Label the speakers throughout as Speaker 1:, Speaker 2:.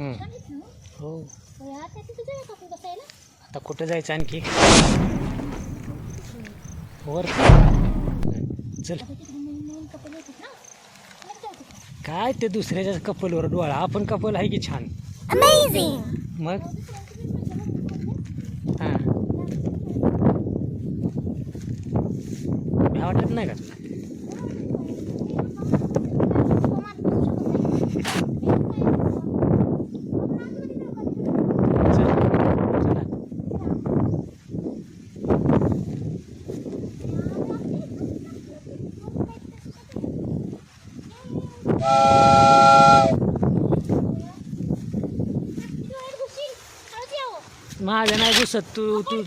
Speaker 1: हो आता कुठं जायचं आणखी? वर. चल. काय ते दुसऱ्याच्या कपलवर डोळा? आपण कपल आहे की छान? मग? हां. वाटत नाही का तुला? माझ्या नाही घुसत तू तू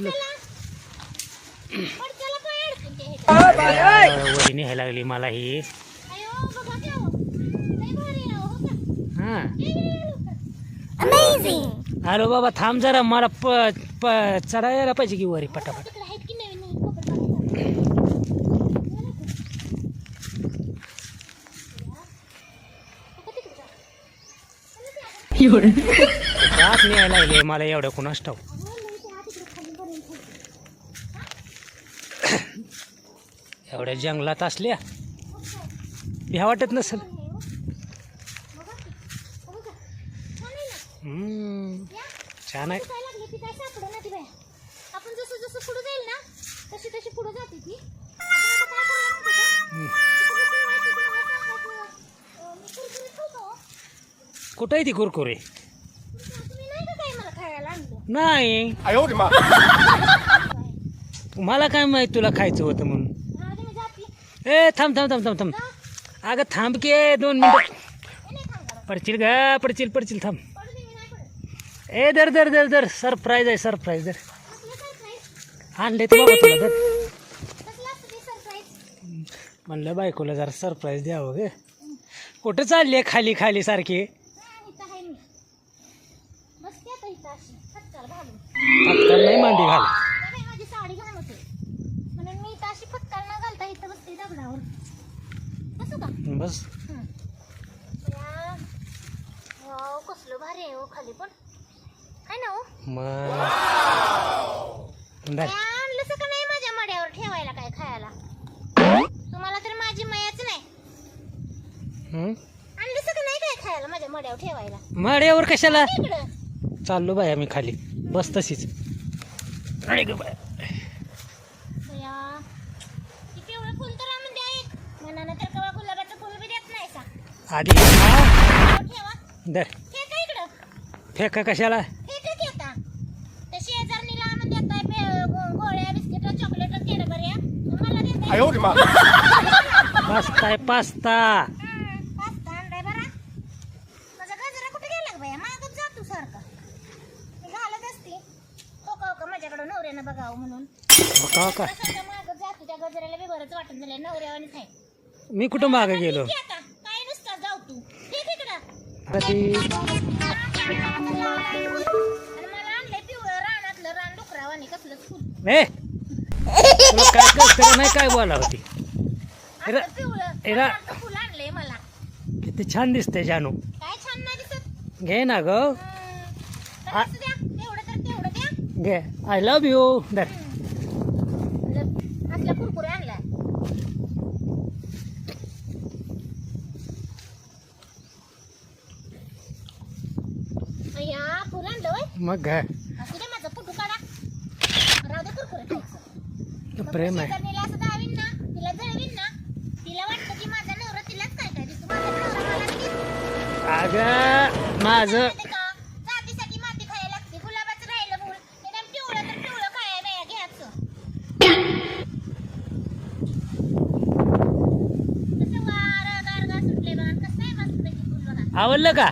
Speaker 1: वही न्यायला लागली मला ही. हां. हॅलो बाबा थांब जरा मला प प चढायला पाहिजे की वरी पटापट. न्यायला लागली मला एवढ्या कुणास ठाऊ एवढ्या जंगलात असल्या भ्या वाटत नसेल. छान आहे.
Speaker 2: आपण जसं जसं पुढे जाईल ना तशी तशी पुढे जाते ती आपण आता काय करूया माहिती आहे का?
Speaker 1: हम्म.
Speaker 2: तिकडे फिरवायचं, फिरवायचं, अं, मी कुरकुरीत खाऊ का हो?
Speaker 1: कुठं आहे ती कुरकुरे?
Speaker 2: नाही मला
Speaker 1: काय माहीत तुला खायचं होतं म्हणून? ए थांब थांब थांब थांब थांब. अगं थांब की दोन मिनटं. पडशील ग पडशील पडशील थांब. ए दर दर दर दर सरप्राईज आहे सरप्राईज दर आणले
Speaker 2: ते बाबा
Speaker 1: म्हणलं बायकोला जरा सरप्राईज द्यावं ग. कुठं चालली आहे खाली खाली सारखी?
Speaker 2: फटकाल
Speaker 1: नाही मांडी घाल.
Speaker 2: माझी साडी घाण होते म्हणून मी अशी फटकाल न घालता इथं बसते दगडावर बसू. का
Speaker 1: बस
Speaker 2: कसलं भारी आहे हो? खाली पण आहे ना हो. काय आणलंस का नाही माझ्या मड्यावर ठेवायला काय खायला तुम्हाला तर माझी मयाच नाही? आणलंस का नाही काय खायला? माझ्या मड्यावर ठेवायला.
Speaker 1: माड्यावर कशाला?
Speaker 2: इकडं.
Speaker 1: चाललो बाय आम्ही खाली. बस तशीच. अरे ग बाय.
Speaker 2: बया ती पिवळं फुल तर आणून नवऱ्यानं बघावं म्हणून.
Speaker 1: बघा का
Speaker 2: सारखा मागच जातो त्या गजऱ्याला बी बरंच वाटत झालंय नवऱ्यावानीच आहे.
Speaker 1: मी कुठं मागे गेलो?
Speaker 2: ठीक आहे आता. काय नुसतं जाऊ तू. ठीक इकडं
Speaker 1: आधी
Speaker 2: आणि मला आणलंय पिवळं रानातलं रान डुकरावानी कसलंच फुल.
Speaker 1: ए! तुला काय कळतं नाही? काय बोला होती?
Speaker 2: असलं पिवळं
Speaker 1: ए रा-
Speaker 2: रानातलं फुल आणलंय मला.
Speaker 1: किती छान दिसते जानू.
Speaker 2: काय छान नाही दिसत?
Speaker 1: घे ना ग.
Speaker 2: तर असू द्या तेवढं तर तेवढं द्या
Speaker 1: घे. आय लव्ह यू धर.
Speaker 2: असल्या कुरकुरे अय्या फुल आणलं होय.
Speaker 1: मग घे.
Speaker 2: असू दे माझा फोटो काढा. राहू दे कुरकुरे. खायचं
Speaker 1: प्रेम आहे.
Speaker 2: शेजारणीला असं दावीन ना तिला जळवीन ना. तिला वाटतं की माझा नवरा तिलाच काय काय दिसतो. माझा नवरा मला नाही दिसत.
Speaker 1: अगं माझं
Speaker 2: माहिती का? जातीसाठी माती खायला लागते गुलाबाचं राहिलं फुल निदान पिवळं तर पिवळं काय बाया घ्यायचं कसं वारं गारगा सुटले बघा कसं आहे मस्त फुल बघा
Speaker 1: आवडलं का?